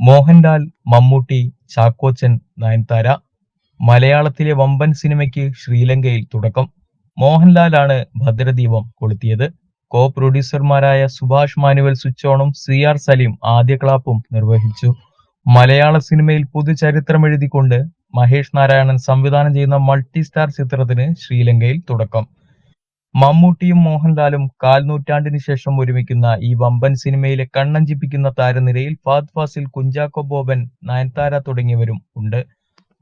മോഹൻലാൽ മമ്മൂട്ടി ചാക്കോച്ചൻ നയൻതാര. മലയാളത്തിലെ വമ്പൻ സിനിമയ്ക്ക് ശ്രീലങ്കയിൽ തുടക്കം. മോഹൻലാലാണ് ഭദ്രദീപം കൊളുത്തിയത്. കോ പ്രൊഡ്യൂസർമാരായ സുഭാഷ് മാനുവൽ സുച്ചോണും സി ആർ സലീം ആദ്യ ക്ലാപ്പും നിർവഹിച്ചു. മലയാള സിനിമയിൽ പുതുചരിത്രം എഴുതിക്കൊണ്ട് മഹേഷ് നാരായണൻ സംവിധാനം ചെയ്യുന്ന മൾട്ടി സ്റ്റാർ ചിത്രത്തിന് ശ്രീലങ്കയിൽ തുടക്കം. മമ്മൂട്ടിയും മോഹൻലാലും കാൽനൂറ്റാണ്ടിന് ശേഷം ഒരുമിക്കുന്ന ഈ വമ്പൻ സിനിമയിലെ കണ്ണഞ്ചിപ്പിക്കുന്ന താരനിരയിൽ ഫാദ് ഫാസിൽ കുഞ്ചാക്കോ ബോബൻ നയൻതാര തുടങ്ങിയവരും ഉണ്ട്.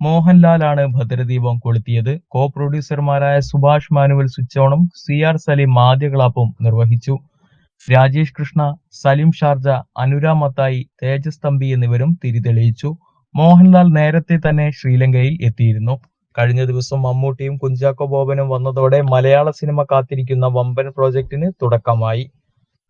മോഹൻലാലാണ് ഭദ്രദീപം കൊളുത്തിയത്. കോ പ്രൊഡ്യൂസർമാരായ സുഭാഷ് മാനുവൽ സുച്ചോണും സി ആർ സലീം ആദ്യ ക്ലാപ്പും നിർവഹിച്ചു. രാജേഷ് കൃഷ്ണ സലിം ഷാർജ അനുര മത്തായി തേജസ് തമ്പി എന്നിവരും തിരിതെളിയിച്ചു. മോഹൻലാൽ നേരത്തെ തന്നെ ശ്രീലങ്കയിൽ എത്തിയിരുന്നു. കഴിഞ്ഞ ദിവസം മമ്മൂട്ടിയും കുഞ്ചാക്കോ ബോബനും വന്നതോടെ മലയാള സിനിമ കാത്തിരിക്കുന്ന വമ്പൻ പ്രോജക്റ്റിന് തുടക്കമായി.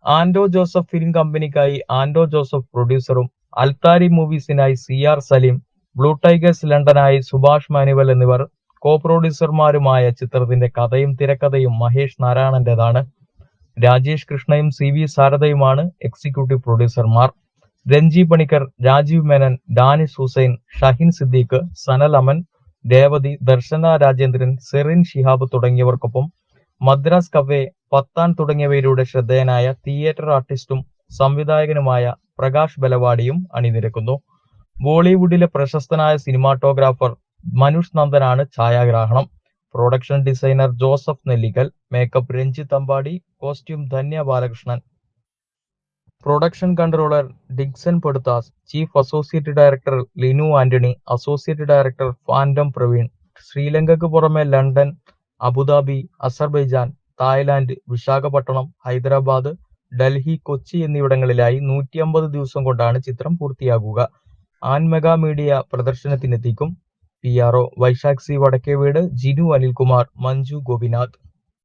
ആൻഡോ ജോസഫ് ഫിലിം കമ്പനിക്കായി ആൻഡോ ജോസഫ് പ്രൊഡ്യൂസറും അൽത്താരി മൂവീസിനായി C R Saleem Blue Tigers ലണ്ടനായി Subhash Manuel എന്നിവർ കോ പ്രൊഡ്യൂസർമാരുമായ ചിത്രത്തിന്റെ കഥയും തിരക്കഥയും മഹേഷ് നാരായണന്റേതാണ്. രാജേഷ് കൃഷ്ണയും സി വി സാരദയുമാണ് എക്സിക്യൂട്ടീവ് പ്രൊഡ്യൂസർമാർ. രഞ്ജി പണിക്കർ രാജീവ് മേനൻ ഡാനിഷ് ഹുസൈൻ ഷഹിൻ സിദ്ദീഖ് സനൽ അമൻ രേവതി ദർശന രാജേന്ദ്രൻ സെറിൻ ഷിഹാബ് തുടങ്ങിയവർക്കൊപ്പം മദ്രാസ് കവെ പത്താൻ തുടങ്ങിയവയിലൂടെ ശ്രദ്ധേയനായ തിയേറ്റർ ആർട്ടിസ്റ്റും സംവിധായകനുമായ പ്രകാശ് ബലവാടിയും അണിനിരക്കുന്നു. ബോളിവുഡിലെ പ്രശസ്തനായ സിനിമാറ്റോഗ്രാഫർ മനുഷ് നന്ദനാണ് ഛായാഗ്രാഹണം. Production designer Joseph Nellikkal makeup Ranjith Ambadi costume Dhanya Balakrishnan production controller Dixon Poduthas chief associate director Linu Antony associate director fandom Praveen ശ്രീലങ്കയ്ക്ക് പുറമെ London Abu Dhabi Azerbaijan Thailand Visakhapatnam Hyderabad Delhi Kochi എന്നിവിടങ്ങളിലായി നൂറ്റി അമ്പത് ദിവസം കൊണ്ടാണ് ചിത്രം പൂർത്തിയാകുക. ആൻമെഗ media പ്രദർശനത്തിനെത്തിക്കും. P R O Vaisakh C Vadakkeveedu Jinu Anilkumar Manju Gopinath.